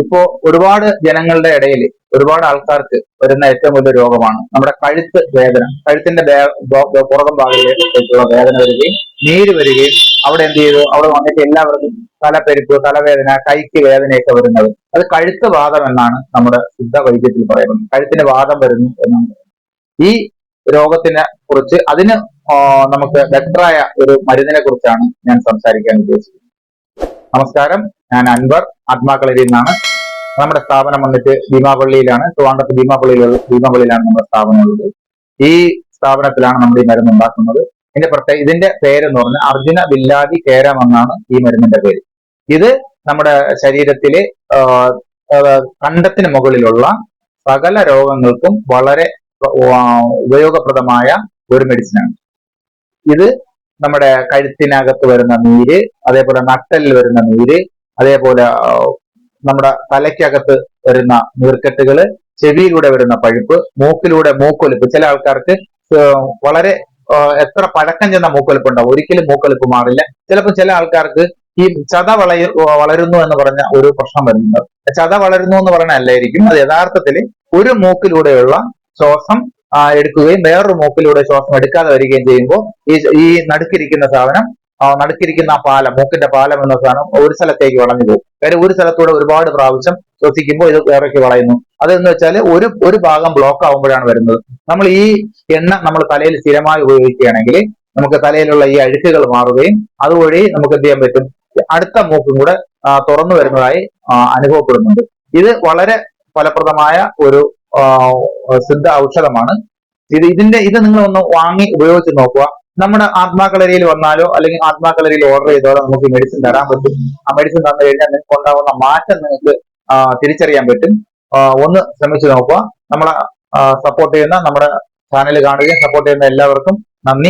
ഇപ്പോ ഒരുപാട് ജനങ്ങളുടെ ഇടയിൽ ഒരുപാട് ആൾക്കാർക്ക് വരുന്ന ഏറ്റവും വലിയ രോഗമാണ് നമ്മുടെ കഴുത്ത് വേദന. കഴുത്തിന്റെ പുറകം ഭാഗങ്ങളിലേക്കുള്ള വേദന വരികയും നീര് വരികയും അവിടെ എന്ത് ചെയ്തു? അവിടെ വന്നിട്ട് എല്ലാവർക്കും തലപ്പെരുപ്പ് തലവേദന കൈക്ക് വേദനയൊക്കെ വരുന്നത്. അത് കഴുത്ത് വാദം എന്നാണ് നമ്മുടെ സിദ്ധ വൈദ്യത്തിൽ പറയുന്നത്. കഴുത്തിന് വാദം വരുന്നു എന്നാണ് ഈ രോഗത്തിനെ കുറിച്ച് അതിന് നമുക്ക് ബെറ്ററായ ഒരു മരുന്നിനെ കുറിച്ചാണ് ഞാൻ സംസാരിക്കാൻ ഉദ്ദേശിക്കുന്നത്. നമസ്കാരം. ഞാൻ അൻവർ ആത്മാക്കളരിയിൽ നിന്നാണ്. നമ്മുടെ സ്ഥാപനം വന്നിട്ട് ഭീമാപള്ളിയിലാണ് ട്രിവാൻഡ്രത്ത് ഭീമാപള്ളിയിലുള്ള ഭീമാപള്ളിയിലാണ് നമ്മുടെ സ്ഥാപനം ഉള്ളത്. ഈ സ്ഥാപനത്തിലാണ് നമ്മൾ ഈ മരുന്ന് ഉണ്ടാക്കുന്നത്. ഇതിന്റെ പ്രത്യേക ഇതിന്റെ പേരെന്ന് പറഞ്ഞാൽ അർജുന വില്ലാതി കേരം എന്നാണ് ഈ മരുന്നിന്റെ പേര്. ഇത് നമ്മുടെ ശരീരത്തിലെ കണ്ടത്തിന് മുകളിലുള്ള സകല രോഗങ്ങൾക്കും വളരെ ഉപയോഗപ്രദമായ ഒരു മെഡിസിനാണ്. ഇത് നമ്മുടെ കഴുത്തിനകത്ത് വരുന്ന നീര് അതേപോലെ നട്ടലിൽ വരുന്ന നീര് അതേപോലെ നമ്മുടെ തലയ്ക്കകത്ത് വരുന്ന നീർക്കെട്ടുകൾ ചെവിയിലൂടെ വരുന്ന പഴുപ്പ് മൂക്കിലൂടെ മൂക്കൊലിപ്പ്. ചില ആൾക്കാർക്ക് വളരെ എത്ര പഴക്കം ചെന്ന മൂക്കൊലിപ്പ് ഉണ്ടാവും ഒരിക്കലും മൂക്കൊലിപ്പ് മാറില്ല. ചിലപ്പോൾ ചില ആൾക്കാർക്ക് ഈ ചത വളയ വളരുന്നു എന്ന് പറഞ്ഞ ഒരു പ്രശ്നം വരുന്നുണ്ട്. ചത വളരുന്നു എന്ന് പറഞ്ഞ അല്ലായിരിക്കും. അത് യഥാർത്ഥത്തിൽ ഒരു മൂക്കിലൂടെയുള്ള ശ്വാസം എടുക്കുകയും വേറൊരു മൂക്കിലൂടെ ശ്വാസം എടുക്കാതെ വരികയും ചെയ്യുമ്പോൾ ഈ ഈ നടുക്കിരിക്കുന്ന സാധനം നടുക്കിരിക്കുന്ന ആ പാലം മൂക്കിന്റെ പാലം എന്ന സാധനം ഒരു സ്ഥലത്തേക്ക് വളഞ്ഞു പോകും. കാര്യം ഒരു സ്ഥലത്തൂടെ ഒരുപാട് പ്രാവശ്യം ശ്വസിക്കുമ്പോൾ ഇത് വേറേക്ക് വളയുന്നു. അതെന്ന് വെച്ചാൽ ഒരു ഒരു ഭാഗം ബ്ലോക്ക് ആവുമ്പോഴാണ് വരുന്നത്. നമ്മൾ ഈ എണ്ണ നമ്മൾ തലയിൽ സ്ഥിരമായി ഉപയോഗിക്കുകയാണെങ്കിൽ നമുക്ക് തലയിലുള്ള ഈ അഴുക്കുകൾ മാറുകയും അതുവഴി നമുക്ക് എന്ത് ചെയ്യാൻ പറ്റും? അടുത്ത മൂക്കും കൂടെ തുറന്നു വരുന്നതായി അനുഭവപ്പെടുന്നുണ്ട്. ഇത് വളരെ ഫലപ്രദമായ ഒരു സിദ്ധ ഔഷധമാണ്. ഇത് ഇതിന്റെ ഇത് നിങ്ങൾ ഒന്ന് വാങ്ങി ഉപയോഗിച്ച് നോക്കുക. നമ്മുടെ ആത്മാക്കളരിയിൽ വന്നാലോ അല്ലെങ്കിൽ ആത്മാക്കളരിയിൽ ഓർഡർ ചെയ്താലോ നമുക്ക് മെഡിസിൻ തരാൻ പറ്റും. ആ മെഡിസിൻ തന്നു കഴിഞ്ഞാൽ നിങ്ങൾക്ക് ഉണ്ടാകുന്ന മാറ്റം നിങ്ങൾക്ക് തിരിച്ചറിയാൻ പറ്റും. ഒന്ന് ശ്രമിച്ചു നോക്കുക. നമ്മളെ സപ്പോർട്ട് ചെയ്യുന്ന നമ്മുടെ ചാനൽ കാണുകയും സപ്പോർട്ട് ചെയ്യുന്ന എല്ലാവർക്കും നന്ദി.